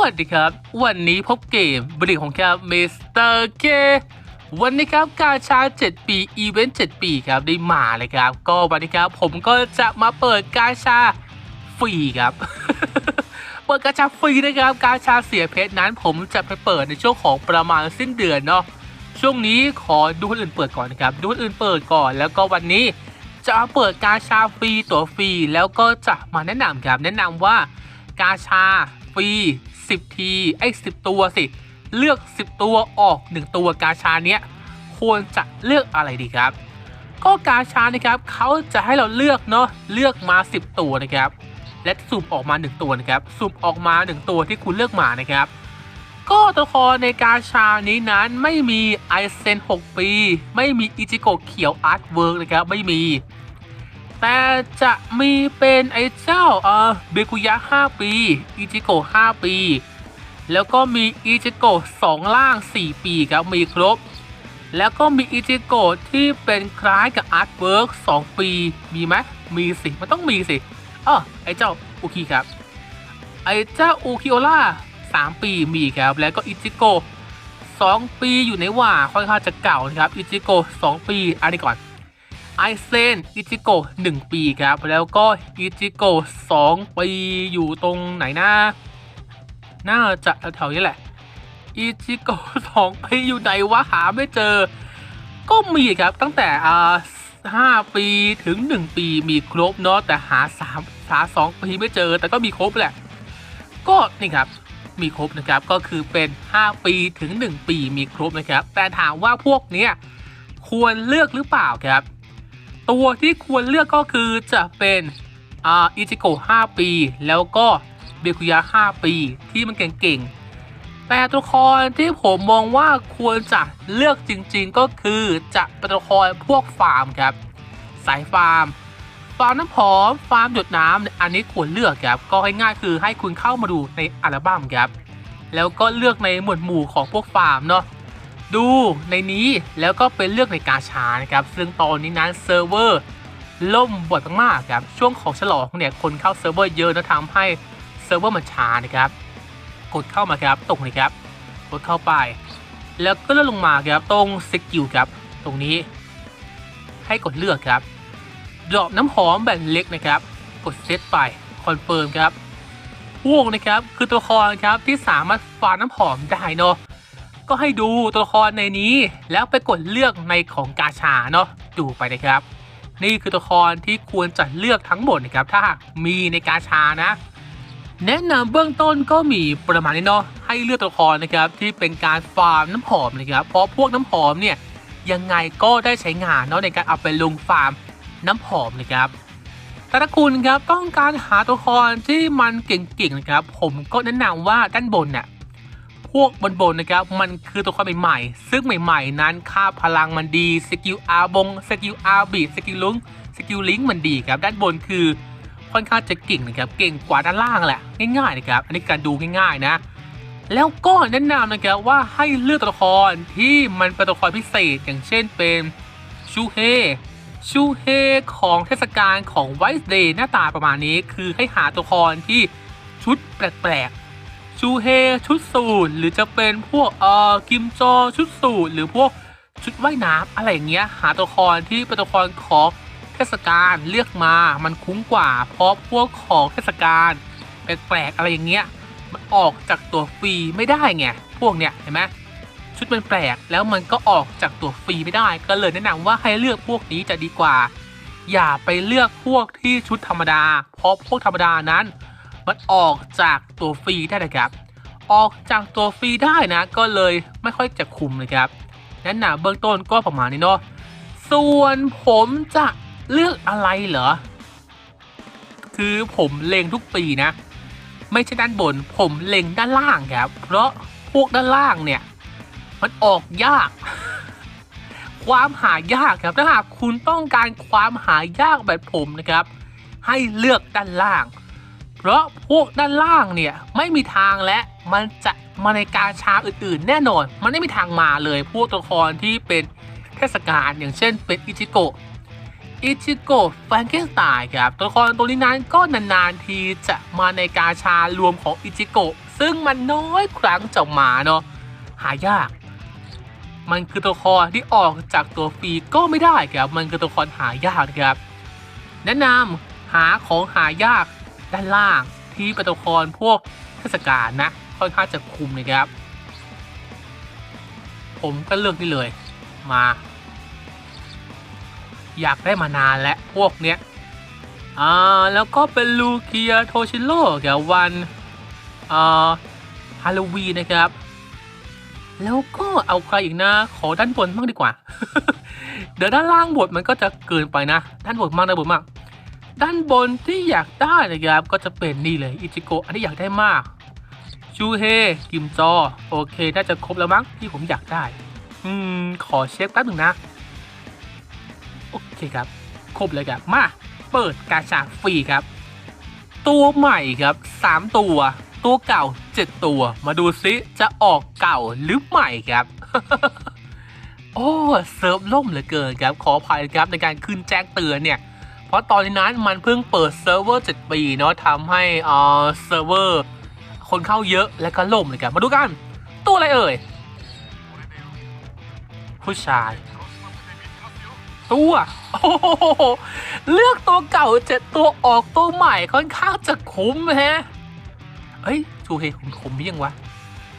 วัสดีครับ วันนี้พบเกมบริของแคปมิสเตอร์เควันนี้ครับการชา 7 ปี อีเวนต์ 7 ปีครับได้มาเลยครับ ก็วันนี้ครับผมก็จะมาเปิดการชาฟรีครับ เปิดการชาฟรีนะครับ การชาเสียเพชรนั้นผมจะไปเปิดในช่วงของประมาณสิ้นเดือนเนาะ ช่วงนี้ขอดูคนอื่นเปิดก่อนนะครับ ดูคนอื่นเปิดก่อน แล้วก็วันนี้จะมาเปิดกาชาฟรีตัวฟรี แล้วก็จะมาแนะนำครับ แนะนำว่า กาชา ฟรี 10 ที ไอ้10 ตัวสิ เลือก 10 ตัวออก 1 ตัวกาชาเนี้ยควรจะเลือกอะไรดีครับ ก็กาชานะครับเขาจะให้เราเลือกเนาะเลือกมา 10 ตัวนะครับ และสุ่มออกมา 1 ตัวนะครับสุ่มออกมา 1 ตัวที่คุณเลือกมานะครับ ก็ตัวละครในกาชานี้นั้นไม่มีไอเซน 6 ปี ไม่มีอิจิโกะเขียวอาร์ตเวิร์กนะครับไม่มี แต่จะมีเป็นไอเจ้าเออเบกุยะ 5 ปี อิจิโกะ 5 ปี แล้วก็มีอิจิโกะ 2 ล่าง 4 ปีครับ มีครบ แล้วก็มีอิจิโกะที่เป็นคล้ายกับอาร์ตเวิร์ก2 ปี มีไหมมีสิ มันต้องมีสิอ๋อไอเจ้าอุคิครับ ไอเจ้าอูคิโอล่า 3 ปีมีครับ แล้วก็อิจิโกะ 2 ปีอยู่ในว่าค่อนข้างจะเก่านะครับ อิจิโกะ 2 ปี อันนี้ก่อน ไอเซนอิจิโกะ1ปีครับ แล้วก็อิจิโกะ2ปีอยู่ตรงไหนนะน่าจะแถวๆนี้แหละอิจิโกะ2ปีอยู่ไหนวะหาไม่เจอ ก็มีครับตั้งแต่อ่า5ปีถึง 1 ปีมีครบเนาะแต่หา3หา2ปีไม่เจอ แต่ก็มีครบแหละ ก็นี่ครับมีครบนะครับก็คือเป็น 5 ปีถึง 1 ปีมีครบนะครับ แต่ถามว่าพวกเนี้ยควรเลือกหรือเปล่าครับ ตัวที่ควรเลือกก็คือจะเป็นอ่าอิจิโกะ5ปี แล้วก็เบคุยะ5ปี ที่มันเก่งๆ แต่ตัวละครที่ผมมองว่าควรจะเลือกจริงๆก็คือจะเป็นตัวละครพวกฟาร์มครับ สายฟาร์ม ฟาร์มน้ำหอมฟาร์มหยดน้ำอันนี้ควรเลือกครับ ก็ง่ายๆคือให้คุณเข้ามาดูในอัลบั้มครับ แล้วก็เลือกในหมวดหมู่ของพวกฟาร์มเนาะ ดูในนี้แล้วก็เป็นเลือกในกาชานะครับ ซึ่งตอนนี้นั้นเซิร์ฟเวอร์ล่มบ่อยมากๆครับ ช่วงของฉลองเนี่ยคนเข้าเซิร์ฟเวอร์เยอะนะทำให้เซิร์ฟเวอร์มันช้านะครับ กดเข้ามาครับตรงนี้ครับ กดเข้าไป แล้วก็เลื่อนลงมาครับตรงสกิลครับ ตรงนี้ ให้กดเลือกครับดรอปน้ำหอมแบบเล็กนะครับ กดเซตไปคอนเฟิร์มครับพวกนะครับคือตัวละครครับที่สามารถฟาน้ำหอมได้เนาะ ก็ให้ดูตัวละครในนี้ แล้วไปกดเลือกในของกาชาเนาะดูไปนะครับ นี่คือตัวละครที่ควรจะเลือกทั้งหมดนะครับ ถ้ามีในกาชานะ แนะนำเบื้องต้นก็มีประมาณนี้เนาะให้เลือกตัวละครนะครับที่เป็นการฟาร์มน้ำหอมนะครับเพราะพวกน้ำหอมเนี่ยยังไงก็ได้ใช้งานเนาะในการเอาไปลงฟาร์มน้ำหอมนะครับแต่ถ้าคุณครับต้องการหาตัวละครที่มันเก่งๆนะครับ ผมก็แนะนำว่าด้านบนเนี่ย พวกบนๆนะครับ มันคือตัวละครใหม่ๆ ซึ่งใหม่ๆ นั้นค่าพลังมันดี สกิลอาบง สกิลอาบีสกิลลุงสกิลลิงมันดีครับ ด้านบนคือค่อนข้างจะเก่งนะครับ เก่งกว่าด้านล่างแหละ ง่ายๆนะครับ อันนี้การดูง่ายๆนะ แล้วก็แนะนำนะครับว่าให้เลือกตัวละครที่มันเป็นตัวละครพิเศษ อย่างเช่นเป็นชูเฮชูเฮของเทศกาลของไวท์เดย์หน้าตาประมาณนี้ คือให้หาตัวละครที่ชุดแปลก ๆชูเฮชุดสูทหรือจะเป็นพวกเอ่อกิมจอชุดสูทหรือพวกชุดว่ายน้ำอะไรอย่างเงี้ยหาตัวละครที่เป็นตัวละครของเทศกาลเลือกมามันคุ้มกว่า เพราะพวกของเทศกาลแปลกๆอะไรอย่างเงี้ยมันออกจากตัวฟรีไม่ได้ไงพวกเนี้ยเห็นไหมชุดมันแปลกแล้วมันก็ออกจากตัวฟรีไม่ได้ ก็เลยแนะนำว่าให้เลือกพวกนี้จะดีกว่า อย่าไปเลือกพวกที่ชุดธรรมดา เพราะพวกธรรมดานั้น มันออกจากตัวฟรีได้นะครับออกจากตัวฟรีได้นะ ก็เลยไม่ค่อยจะคุมนะครับแนะนำเบื้องต้นก็ประมาณนี้เนาะส่วนผมจะเลือกอะไรเหรอ คือผมเล็งทุกปีนะ ไม่ใช่ด้านบนผมเล็งด้านล่างครับ เพราะพวกด้านล่างเนี่ย มันออกยาก ความหายากครับถ้าหากคุณต้องการความหายากแบบผมนะครับ ให้เลือกด้านล่าง เพราะพวกด้านล่างเนี่ยไม่มีทางและมันจะมาในการชาอื่นๆ แน่นอน มันไม่มีทางมาเลยพวกตัวละครที่เป็นเทศกาลอย่างเช่นเป็นอิจิโกะอิจิโกะแฟรงเกนสไตน์ครับตัวละครตัวนี้นั้นก็นานๆทีจะมาในกาชารวมของอิจิโกะซึ่งมันน้อยครั้งจะมาเนาะหายาก มันคือตัวละครที่ออกจากตัวฟรีก็ไม่ได้ครับมันคือตัวละครหายากครับ แนะนำหาของหายาก ด้านล่างที่เป็นตัวละครพวกเทศกาลนะค่อนข้างจะคุมนะครับ ผมก็เลือกนี่เลยมา อยากได้มานานแล้วพวกเนี้ยอ่าแล้วก็เป็นลูเกียโทชิโร่กับวันอ่าฮาโลวีนะครับ แล้วก็เอาใครอีกนะ ขอด้านบนบ้างดีกว่า เดี๋ยวด้านล่างบทมันก็จะเกินไปนะ ด้านบนมากด้านบนมาก ด้านบนที่อยากได้นะครับ ก็จะเป็นนี่เลยอิจิโกะอันนี้อยากได้มาก ชูเฮกิมจอ โอเค น่าจะครบแล้วมั้งที่ผมอยากได้ อืม ขอเช็คแป๊บหนึ่งนะ โอเคครับ ครบเลยครับ มา เปิดกาชาฟรีครับ ตัวใหม่ครับ 3 ตัว ตัวเก่า 7 ตัว มาดูซิจะออกเก่าหรือใหม่ครับโอ้เซิร์ฟล่มเหลือเกินครับ ขออภัยครับในการขึ้นแจ้งเตือนเนี่ย เพราะตอนนี้นั้นมันเพิ่งเปิดเซิร์ฟเวอร์ 7 ปีเนาะทำให้เอ่อเซิร์ฟเวอร์คนเข้าเยอะและก็ล่มเลยครับมาดูกัน ตัวอะไรเอ่ย ผู้ชาย ตัว โอ้โห เลือกตัวเก่าเจ็ดตัวออกตัวใหม่ค่อนข้างจะคุ้มฮะเฮ้ยชูเฮผมผมมียังวะ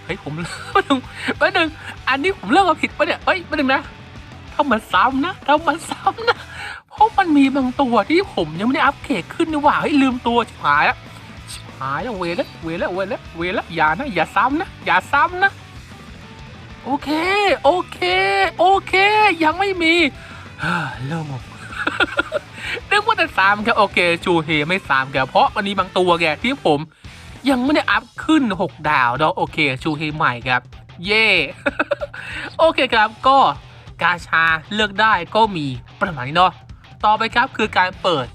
เฮ้ย ผมแป๊บนึงแป๊บนึงอันนี้ผมเลือกมาผิดปะเนี่ย เฮ้ยแป๊บนึงนะถ้ามันซ้ำนะถ้ามันซ้ำนะ เพราะมันมีบางตัวที่ผมยังไม่ได้อัปเกรดขึ้นนี่หว่าเฮ้ลืมตัวชิบหายล้วชิบหายล้วเวรแล้วเวรแล้วเวรแล้วเวรแล้วอย่านะอย่าซ้ำนะอย่าซ้ำนะโอเค โอเค โอเค ยังไม่มีเริ่มออกนึกว่าจะสามครับโอเคจูเฮไม่สามแกเพราะมันมีบางตัวแกที่ผมยังไม่ได้อัพขึ้น 6 ดาวเนาะโอเคชูเฮใหม่ครับ เย่โอเคครับก็กาชาเลือกได้ก็มีประมาณนี้เนาะ ต่อไปครับคือการเปิด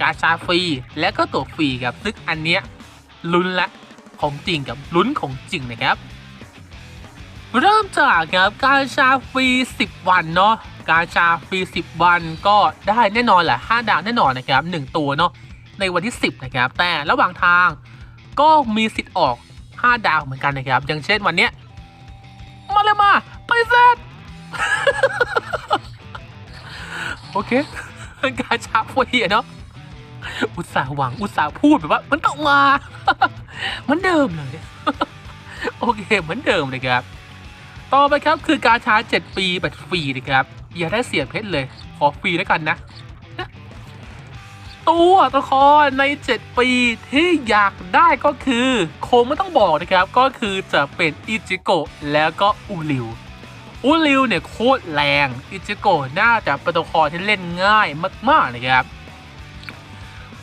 กาชาฟรีและก็ตัวฟรีครับซึ่งอันเนี้ยลุ้นละของจริงกับลุ้นของจริงนะครับ เริ่มจากครับการชาฟรี 10 วันเนาะการชาฟรี 10 วันก็ได้แน่นอนแหละ5ดาวแน่นอนนะครับ 1 ตัวเนาะในวันที่ 10 นะครับ แต่ระหว่างทางก็มีสิทธิ์ออก 5 ดาวเหมือนกันนะครับ อย่างเช่นวันเนี้ยมาเลยมา ไปเซตโอเค เป็นการชาฟรีอะเนาะอุตส่าห์หวังอุตส่าห์พูดแบบว่า มันต้องมาเหมือนเดิมเลย โอเคเหมือนเดิมเลยครับ ต่อไปครับคือการชาร์จ7ปีแบบฟรีนะครับ อย่าได้เสียเพชรเลย ขอฟรีแล้วกันนะนะตัวตัวละครใน 7 ปีที่อยากได้ก็คือ คงไม่ต้องบอกนะครับ ก็คือจะเป็นอิจิโกะแล้วก็อูริว อูริวเนี่ยโคตรแรง อิจิโกะน่าจะเป็นตัวครที่เล่นง่ายมากๆนะครับ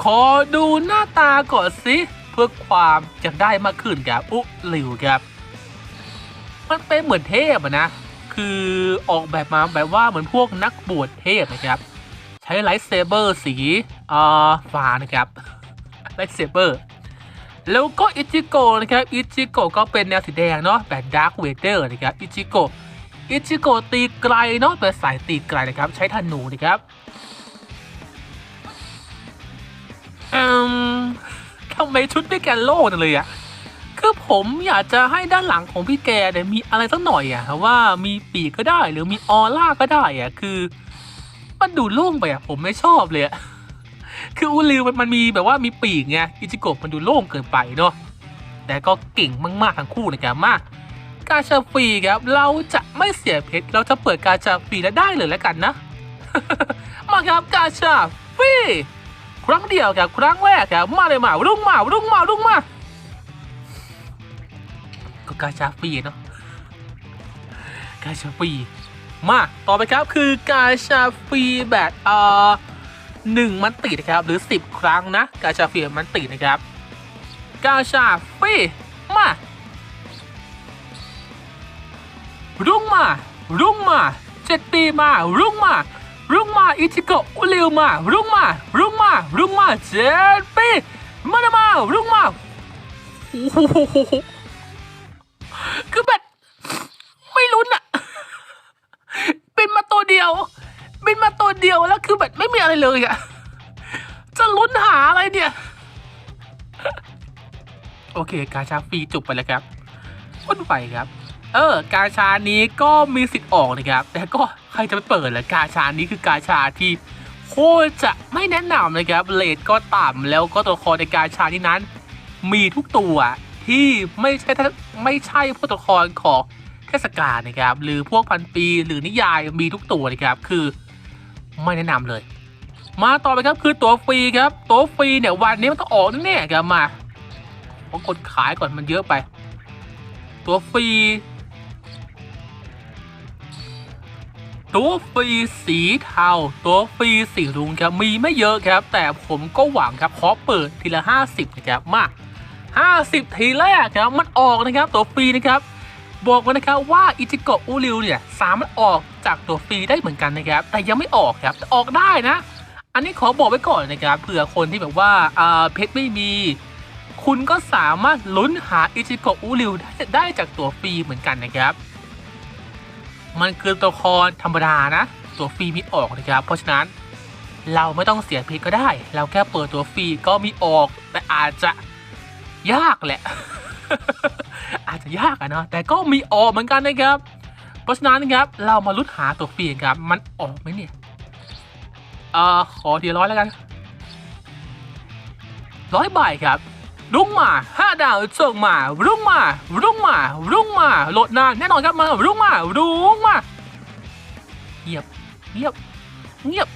ขอดูหน้าตาก่อนสิเพื่อความอยากได้มากขึ้นครับอุริวครับ มันเป็นเหมือนเทพนะ คือออกแบบมาแบบว่าเหมือนพวกนักบวชเทพนะครับ ใช้ไลท์เซเบอร์สีอ่าฟ้านะครับไลท์เซเบอร์แล้วก็อิจิโกะนะครับ อิจิโกะก็เป็นแนวสีแดงเนาะแบบดาร์คเวเดอร์นะครับ อิจิโกะ อิจิโกะตีไกลเนาะเป็นสายตีไกลนะครับ ใช้ธนูนะครับอืมทำไมชุดพี่แกโล่เลยอะคือผมอยากจะให้ด้านหลังของพี่แกเนี่ยมีอะไรสักหน่อยอะว่ามีปีกก็ได้หรือมีออร่าก็ได้อะคือ มันดูโล่งไปอะผมไม่ชอบเลยอะคืออูริวมันมันมีแบบว่ามีปีกไงอิจิโกะมันดูโล่งเกินไปเนาะแต่ก็เก่งมากๆทั้งคู่นะครับมาก กาชาฟรีครับเราจะไม่เสียเพชรเราจะเปิดกาชาฟรีแล้วได้เลยแล้วกันนะ มาครับกาชาฟรีครั้งเดียวครับครั้งแรกครับมาเลยมารุ่งมารุ่งมารุ่งมาก็กาชาฟรีเนาะกาชาฟรีมาต่อไปครับคือกาชาฟรีแบบเอ่อหนึ่งมันตินะครับหรือ 10 ครั้งนะ กาชาฟรีมันติดนะครับ กาชาฟรีมา รุ่งมา รุ่งมา เจ็ดปีมา รุ่งมา รุ่งมา อิชิโกะอุริวมา รุ่งมา รุ่งมา รุ่งมา เจ็ดปีมาเลยมา รุ่งมาโอ้โหคือแบบไม่ลุ้นอะบินมาตัวเดียว บินมาตัวเดียวแล้วคือแบบไม่มีอะไรเลยอะจะลุ้นหาอะไรเนี่ย โอเค กาชาฟรีจบไปแล้วครับพ้นไปครับ เออกาชานี้ก็มีสิทธิ์ออกนะครับ แต่ก็ใครจะไปเปิดละกาชานี้คือกาชาที่โคตรจะไม่แนะนำนะครับเลทก็ต่ำแล้วก็ตัวละครในกาชานี้นั้น มีทุกตัวที่ไม่ใช่ไม่ใช่พวกตัวละครของเทศกาลนะครับหรือพวกพันปีหรือนิยายมีทุกตัวนะครับคือไม่แนะนำเลย มาต่อไปครับคือตัวฟรีครับ ตัวฟรีเนี่ยวันนี้มันต้องออกแน่ๆครับมาผมกดขายก่อนมันเยอะไป ตัวฟรี ตัวฟรีสีเทาตัวฟรีสีรุ้งครับมีไม่เยอะครับ แต่ผมก็หวังครับขอเปิดทีละ 50 นะครับมา 50 ทีแรกครับมันออกนะครับตัวฟรีนะครับบอกไว้นะครับว่าอิจิโกะอูริวเนี่ยสามารถออกจากตัวฟรีได้เหมือนกันนะครับ แต่ยังไม่ออกครับแต่ออกได้นะ อันนี้ขอบอกไว้ก่อนนะครับเผื่อคนที่แบบว่าเพชรไม่มีคุณก็สามารถลุ้นหาอิจิโกะอูริวได้จากตัวฟรีเหมือนกันนะครับ มันคือตัวละครธรรมดานะ ตัวฟรีมิดออกนะครับ เพราะฉะนั้นเราไม่ต้องเสียเพชรก็ได้ เราแค่เปิดตัวฟรีก็มีออก แต่อาจจะยากแหละ อาจจะยากอะเนาะแต่ก็มีออกเหมือนกันนะครับ เพราะฉะนั้นนะครับเรามาลุ้นหาตัวฟรีครับ มันออกไหมเนี่ยเอ่อขอทีร้อยแล้วกันร้อยใบครับ รุ่งมาห้าดาวส่งมา รุ่งมา รุ่งมา รุ่งมาโหลดนานแน่นอนครับมา รุ่งมา รุ่งมาเงียบเงียบเงียบ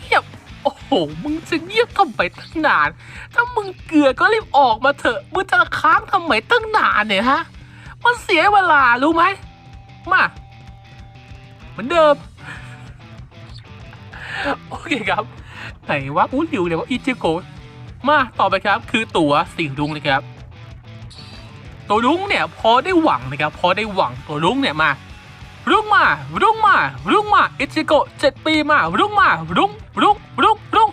เงียบโอ้โห มึงจะเงียบทำไมตั้งนาน ถ้ามึงเกลือก็รีบออกมาเถอะ มึงจะค้างทำไมตั้งนานเนี่ยฮะ มันเสียเวลารู้ไหม มา เหมือนเดิม โอเคครับ ไหนว่าอู้หลิวเนี่ยวอิจิโกะ มาต่อไปครับคือตั๋วสีรุ้งนะครับ ตัวรุ้งเนี่ยพอได้หวังนะครับพอได้หวังตัวรุ้งเนี่ยมา รุ้งมารุ้งมารุ้งมาอิจิโกะเจ็ดปีมารุ้งมารุ้งรุ้งรุ้งรุ้ง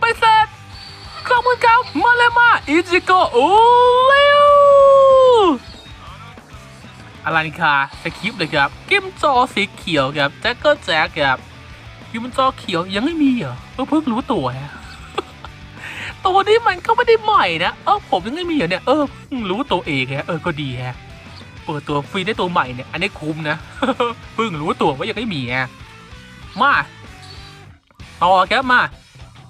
ไปเสร็จขอบคุณครับมาเลยมาอิจิโกะโอ้เร็วอลันคาสคริปเลยครับกิมจอสีเขียวครับแจ็คเกอร์แจ็คครับกิมจอเขียวยังไม่มีเหรอเออเพิ่งรู้ตัวฮะ ตัวนี้มันก็ไม่ได้ใหม่นะ เออผมยังไม่มีเหรอเนี่ย เออ รู้ตัวเองฮะ เออ ก็ดีฮะ เปิดตัวฟรีได้ตัวใหม่เนี่ย อันนี้คุ้มนะ เพิ่งรู้ตัวว่ายังไม่มีฮะ มาต่อครับมา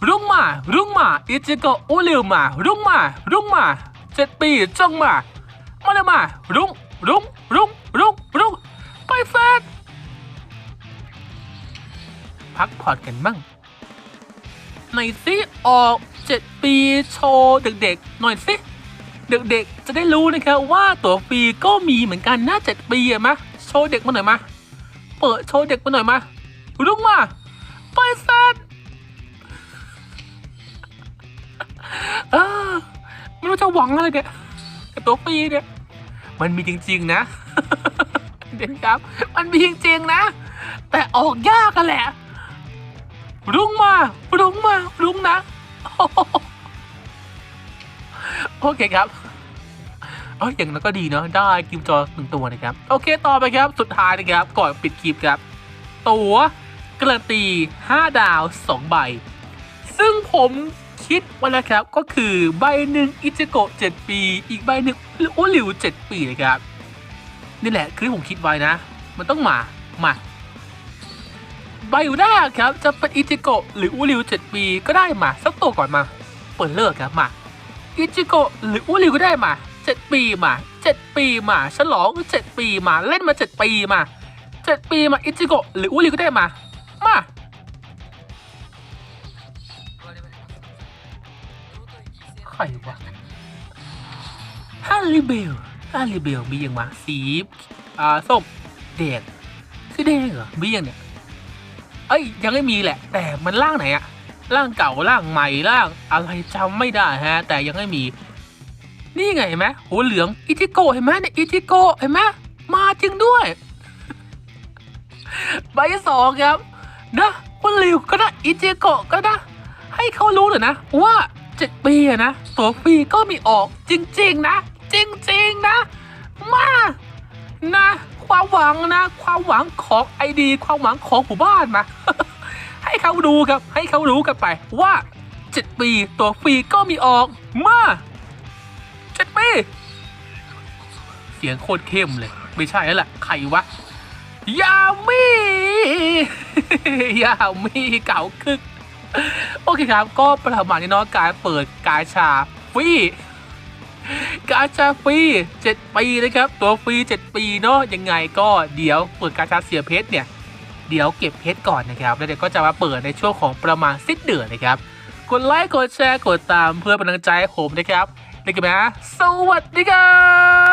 รุ่งมา รุ่งมา อิจิโกะอุลิวมา รุ่งมา รุ่งมา เจ็ดปีจงมา มาเลยมา รุ่ง รุ่ง รุ่ง รุ่ง รุ่ง ไปเฟสพักผ่อนกันบ้างหน่อยสิออก เจ็ดปีโชว์เด็กๆ หน่อยสิ เด็กๆ จะได้รู้นะครับว่าตัวฟรีก็มีเหมือนกันนะเจ็ดปีอะมะโชว์เด็กมาหน่อยมาเปิดโชว์เด็กมาหน่อยมาลุกมาไปแซดเออไม่รู้จะหวังอะไรเนี่ยกับตัวฟรีเนี่ยมันมีจริงๆนะ เด็กครับ มันมีจริงๆนะ แต่ออกยากกันแหละรุ่งมารุ่งมารุ่งนะ โอเคครับเอออย่างนั้นก็ดีเนาะได้กิมจอหนึ่งตัวนะครับ โอเคต่อไปครับสุดท้ายนะครับ ก่อนปิดคลิปครับ ตัวการันตี 5 ดาว 2 ใบ ซึ่งผมคิดว้แล้วครับก็คือใบหนึ่งอิจิโกะ7ปี อีกใบหนึ่งโอลิว 7 ปีนะครับ นี่แหละคือผมคิดไว้นะ มันต้องมา มา ไบโอด้าครับจะเป็นอิจิโกะหรืออูริว7ปีก็ได้มาสักตัวก่อนมา เปิดเลิกครับมาอิจิโกะหรืออูริวก็ได้มา7ปีมา7ปีมาฉลอง7ปีมาเล่นมา7ปีมา7ปีมาอิจิโกะหรืออูริวก็ได้มา มาใครวะฮาริเบลฮาริเบลมีอย่างมาสีอ่าส้มแดงคือแดงเหรอมีอย่างเนี่ย เอ้ยยังไม่มีแหละ แต่มันร่างไหนอะร่างเก่าร่างใหม่ร่างอะไรจำไม่ได้ฮะ แต่ยังไม่มี นี่ไงเห็นไหมหัวเหลืองอิจิโกเห็นไหมเนี่ยอิจิโกเห็นไหมมาจริงด้วยใบสองครับนะคนริวก็ได้อิจิโกะก็ได้ให้เขารู้เลยนะ ว่าเจ็ดปีนะตัวฟรีก็มีออกจริง ๆ นะ จริง ๆ นะ มา นะ ความหวังนะ ความหวังของไอดี ความหวังของหมู่บ้านมา ให้เขาดูครับ ให้เขารู้กันไปว่าเจ็ดปีตัวฟรีก็มีออกมาเจ็ดปี เสียงโคตรเข้มเลย ไม่ใช่แล้วแหละใครวะ ยามียามีเก่าคึก โอเคครับ ก็ประมาณนี้เนาะการเปิดกาชาฟรี กาชาฟรี7ปีนะครับ ตัวฟรี 7 ปีเนาะยังไงก็เดี๋ยวเปิดกาชาเสียเพชรเนี่ย เดี๋ยวเก็บเพชรก่อนนะครับ แล้วเดี๋ยวก็จะมาเปิดในช่วงของประมาณสิ้นเดือนนะครับ กดไลค์กดแชร์กดตามเพื่อเป็นกำลังใจให้ผมนะครับได้กันนะสวัสดีครับ